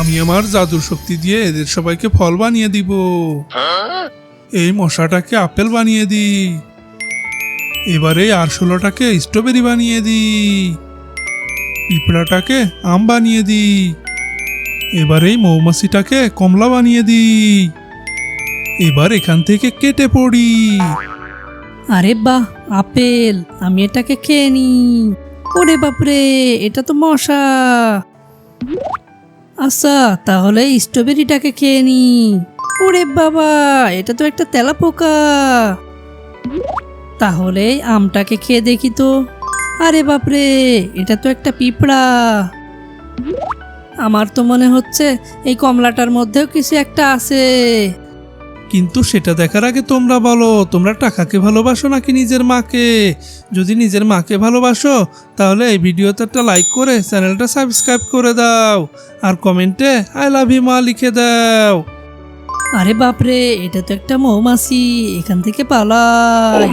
আমি আমার জাদুর শক্তি দিয়ে এদের সবাইকে ফল বানিয়ে দিব। এই মশাটাকে আপেল বানিয়ে দিই এবারে আরশোলাটাকে স্ট্রবেরি বানিয়ে দিই পিঁপড়াটাকে আম বানিয়ে দিই এবারে মৌমাছিটাকে কমলা বানিয়ে দিই এবার এখান থেকে কেটে পড়ি। আরে বাহ, আপেল, আমি এটাকে খেয়ে নি ওরে বাপরে, এটা তো মশা। আচ্ছা তাহলে স্ট্রবেরিটাকে খেয়ে নি। ওরে বাবা, এটা তো একটা তেলা পোকা তাহলে আমটাকে খেয়ে দেখি তো। আরে বাপরে, এটা তো একটা পিঁপড়া। আমার তো মনে হচ্ছে এই কমলাটার মধ্যেও কিছু একটা আছে। কিন্তু সেটা দেখার আগে তোমরা বলো তোমরা টাকাকে ভালোবাসো নাকি নিজের মাকে? যদি নিজের মাকে ভালোবাসো তাহলে এই ভিডিওতে একটা লাইক করে চ্যানেলটা সাবস্ক্রাইব করে দাও। আর কমেন্টে আই লাভ ইউ মা লিখে দাও। আরে বাপরে এটা তো একটা মৌমাছি এখান থেকে পালাই।